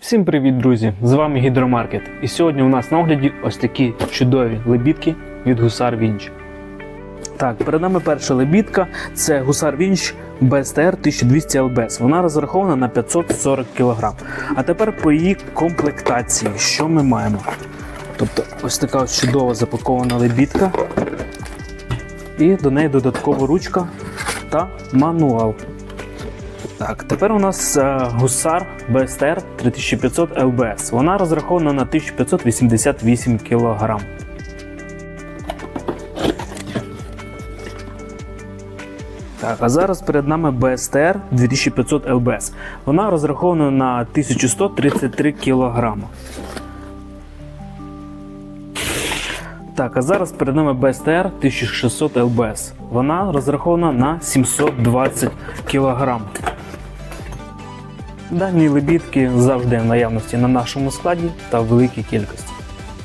Всім привіт, друзі! З вами Гідромаркет. І сьогодні у нас на огляді ось такі чудові лебідки від Гусар Вінч. Так, перед нами перша лебідка це Гусар Вінч BSTR 1200 LBS. Вона розрахована на 540 кг. А тепер по її комплектації, що ми маємо? Тобто ось така ось чудово запакована лебідка. І до неї додаткова ручка та мануал. Так, тепер у нас е, гусар BSTR 3500 LBS. Вона розрахована на 1588 кг. Так, а зараз перед нами BSTR 2500 LBS. Вона розрахована на 1133 кг. Так, а зараз перед нами BSTR 1600 LBS. Вона розрахована на 720 кг. Дані лебідки завжди в наявності на нашому складі та в великій кількості.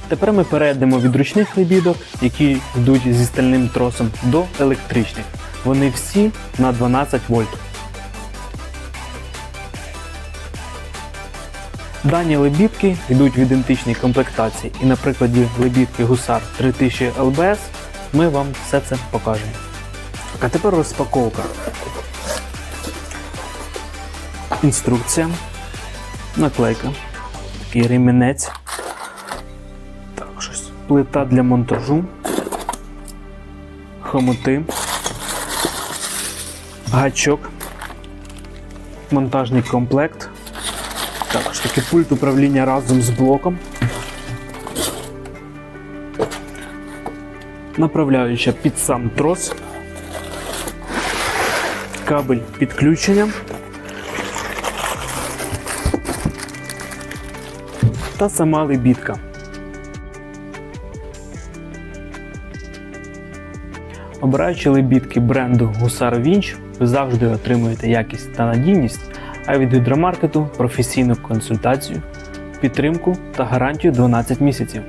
Тепер ми перейдемо від ручних лебідок, які йдуть зі стальним тросом, до електричних. Вони всі на 12 вольт. Дані лебідки йдуть в ідентичній комплектації, і на прикладі лебідки Гусар 3000 LBS ми вам все це покажемо. А тепер розпаковка. Інструкція, наклейка, такий ремінець, так, щось, плита для монтажу, хомути, гачок, монтажний комплект, також такий пульт управління разом з блоком, направляюча під сам трос, кабель підключення. Та сама лебідка. Обираючи лебідки бренду Гусар Вінч, ви завжди отримуєте якість та надійність, а від гідромаркету професійну консультацію, підтримку та гарантію 12 місяців.